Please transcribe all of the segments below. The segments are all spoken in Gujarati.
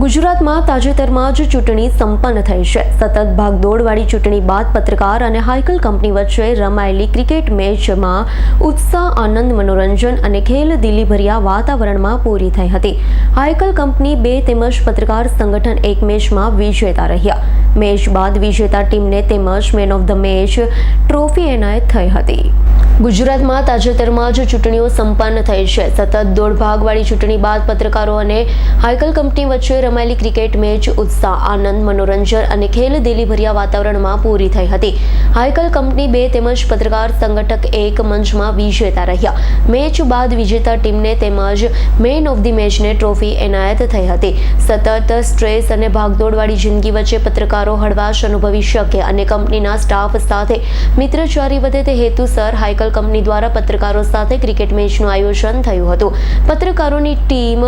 ગુજરાતમાં તાજેતરમાં જ ચૂંટણી સંપન્ન થઈ છે. સતત ભાગદોડવાળી ચૂંટણી બાદ પત્રકાર અને હાઇકલ કંપની વચ્ચે રમાયેલી ક્રિકેટ મેચમાં ઉત્સાહ, આનંદ, મનોરંજન અને ખેલ દિલીભર્યા વાતાવરણમાં પૂરી થઈ હતી. હાઇકલ કંપની બે તેમજ પત્રકાર સંગઠન એક મેચમાં વિજેતા રહ્યા. મેચ બાદ વિજેતા ટીમને તેમજ man of the match trophy એનાયત થઈ હતી. ગુજરાતમાં તાજેતરમાં જ ચૂંટણીઓ સંપન્ન થઈ છે. સતત દોઢ ભાગવાળી ચૂંટણી બાદ પત્રકારો અને હાઇકલ કંપની વચ્ચે રમાયેલી ક્રિકેટ મેચ ઉત્સાહ, આનંદ, મનોરંજન અને ખેલ દિલીભર્યા વાતાવરણમાં પૂરી થઈ હતી. હાઇકલ કંપની બે તેમજ પત્રકાર સંગઠક એક મંચમાં વિજેતા રહ્યા. મેચ બાદ વિજેતા ટીમને તેમજ મેન ઓફ ધી મેચને ટ્રોફી એનાયત થઈ હતી. સતત સ્ટ્રેસ અને ભાગદોડવાળી જિંદગી વચ્ચે પત્રકારો હળવાશ અનુભવી શકે અને કંપનીના સ્ટાફ સાથે મિત્રચારી વધે તે હેતુસર હાઈકલ કંપની દ્વારા પત્રકારો સાથે ક્રિકેટ મેચનું આયોજન થયું હતું. પત્રકારોની ટીમ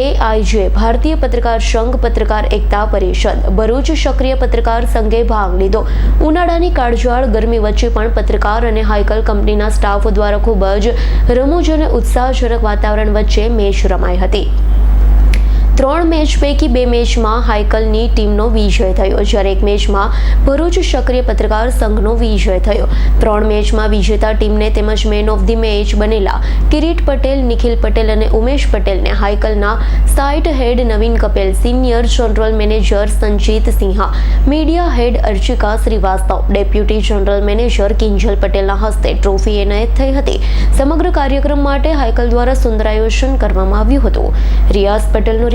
એઆઈજે ભારતીય પત્રકાર સંઘ, પત્રકાર એકતા પરિષદ, ભરૂચ સક્રિય પત્રકાર સંઘે ભાગ લીધો. ઉનાળાની કાળઝાળ ગરમી વચ્ચે પણ પત્રકાર અને હાઇકલ કંપનીના સ્ટાફ દ્વારા ખૂબ જ રમૂજ અને ઉત્સાહજનક વાતાવરણ વચ્ચે મેચ રમાઈ હતી. ત્રણ મેચ પૈકી બે મેચમાં હાઇકલની ટીમનો વિજય થયો. જ્યારે એક મેચમાં ભરૂચ સક્રિય પત્રકાર સંઘનો વિજય થયો. ત્રણ મેચમાં વિજેતા ટીમને તેમજ મેન ઓફ ધી મેચ બનેલા કિરીટ પટેલ, નિખિલ પટેલ અને ઉમેશ પટેલને હાઇકલના site head Naveen Kapel, senior general manager Sanjit Sinha, media head Archika Srivastava, deputy general manager Kinjal પટેલના હસ્તે ટ્રોફી એનાયત થઈ હતી. સમગ્ર કાર્યક્રમ માટે હાઇકલ દ્વારા સુંદર આયોજન કરવામાં આવ્યું હતું. રિયાઝ પટેલનો